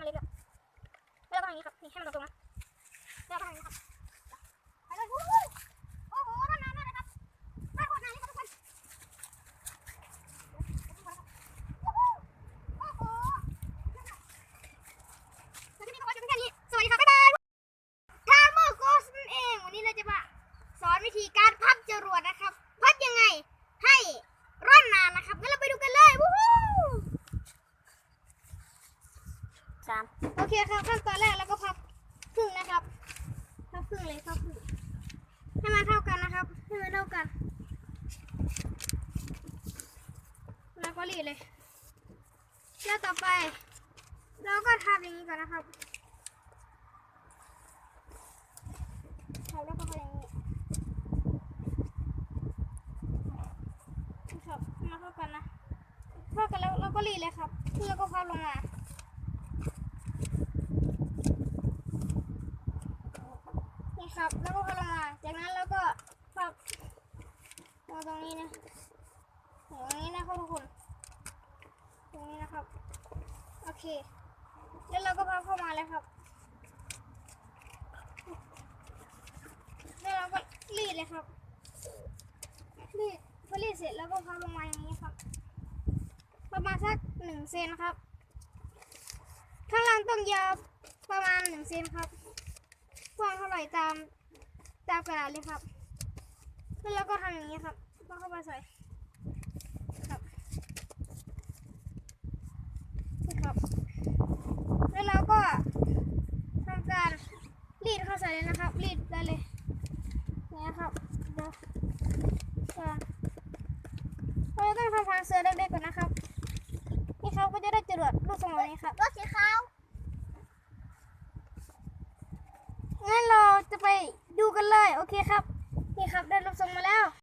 มันเล็กอะแล้วก็ทำอย่างนี้ครับ นี่ให้มันตรงๆนะแล้วก็ทำอย่างนี้ครับไปเลยวู้ฮู้โอ้โหนานๆมากเลยครับได้โคตรนานเลยครับทุกคนวู้ฮู้โอ้โหแล้วที่นี่ก็ว่าจะเป็นแค่นี้ สวัสดีครับ บ๊ายบายทาโมโกสนั่นเอง วันนี้เราจะมาสอนวิธีการพับจรวดนะครับ พับยังไง ให้ร่อนนานนะครับงั้นเราไปดูกันเลย วู้ฮู้ สามโอเคครับขั้นตอนแรกเราก็พับครึ่งนะครับพับครึ่งเลยพับครึ่งให้มันเท่ากันนะครับให้มันเท่ากันแล้วก็รีดเลยแล้วต่อไป เราก็ทำอย่างนี้ก่อนนะครับทำแล้วก็ทำอย่างนี้ครับมาเท่ากันนะเท่ากันแล้วเราก็รีดเลยครับแล้วก็พับลงมา ครับแล้วก็พับลงมาจากนั้นเราก็พับมาตรงนี้นะตรงนี้นะครับทุกคนตรงนี้นะครับ โอเค แล้วเราก็พับเข้ามาเลยครับ แล้วเราก็รีดเลยครับรีดพอรีดเสร็จแล้วก็พับลงมาอย่างนี้ครับ ประมาณสักหนึ่งเซนครับ ข้างล่างต้องยาวประมาณหนึ่งเซนครับ กว้างเท่าไหร่ตามตามกระดาษเลยครับแล้วเราก็ทำอย่างนี้ครับก็เข้าไปใส่ครับนี่ครับ แล้วเราก็ทำการรีดเข้าใส่เลยนะครับ รีดได้เลยนี่นะครับเดี๋ยวก่อนเราจะต้องทำทางเสือเล็กๆก่อนนะครับ นี่ครับก็จะได้จรวดลูกทรงแบบนี้ครับ รถสีขาว งั้นเรา จะไปดูกันเลย โอเคครับ นี่ครับได้รับส่งมาแล้ว